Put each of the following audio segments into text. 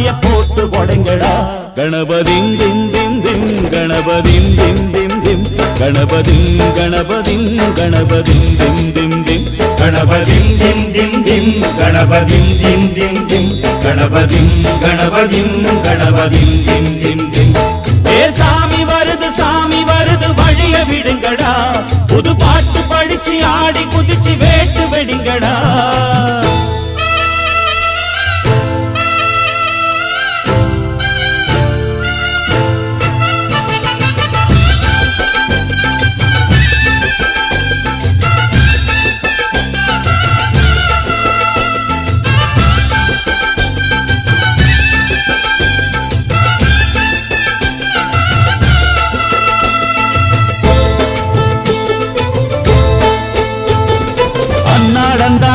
சூறக்காய போட்டு கொடைங்கடா கணபதிம் திம் திம் திம் கணபதிம் திம் திம் திம். கணபதிம் கணபதிம் கணபதிம் திம் திம் திம். கணபதிம் திம் திம் திம். கணபதிம் திம் திம் திம். கணபதிம் கணபதிம் கணபதிம் திம் திம் திம்.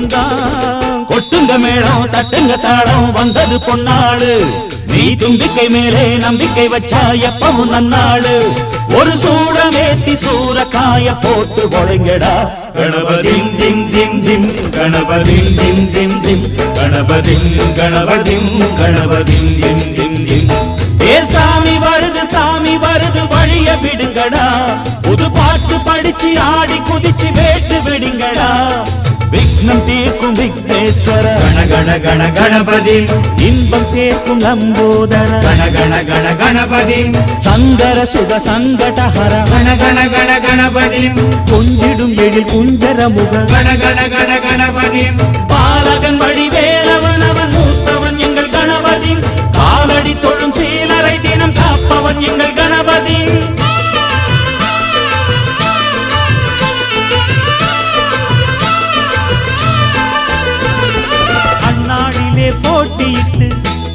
வந்தான். கொட்டுங்க மேளம் தட்டுங்க தாளம் வந்தது பொன்னாளு. நீ தும்பிக்கை மேலே நம்பிக்கை வச்சா எப்பவும் நன்னாளு. ஒரு சூடம் ஏத்தி சூறக்காய போட்டு ஒழுங்கடா. கணபதிம் திம் திம் திம் கணபதிம் திம் திம் திம். கணபதிம் கணபதிம் கணபதிம் திம் திம் திம். ஏ சாமி வருது சாமி வருது வழிய விடுங்கடா. புது பாட்டு படிச்சு ஆடி குதிச்சு வேட்டு விடுங்கடா. எண்ணம் தீர்க்கும் விக்னேஸ்வர கண கண கண கணபதி. இன்பம் சேர்க்கும் லம்போதர கண கண கண கணபதி. சங்கர சுக சங்கடஹர. கண கண கண கணபதி. கொஞ்சிடும் எழில் குஞ்சர முக கண கண கணபதி.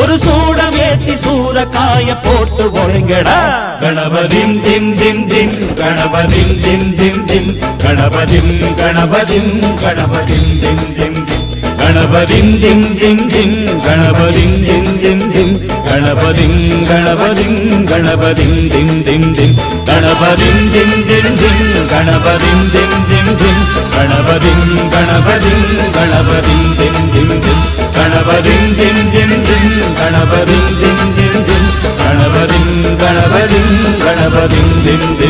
ஒரு சூடம் ஏத்தி சூரக்காய போட்டு ஒழுங்கடா. கணபதிம் திம் திம் திம் கணபதிம் திம் திம் திம் கணபதிம் கணபதிம் கணபதிம் திம் திம் திம். கணபதிம் திம் திம் திம் கணபதிம் திம் திம் திம் கணபதிம் கணபதிம் கணபதிம் திம் திம் திம். கணபதிம் திம் திம் திம் கணபதிம் திம் திம் திம் கணபதிம் கணபதிம் கணபதிம் திம் திம் திம். கணபதிம் திம் திம் திம் கணபதிம்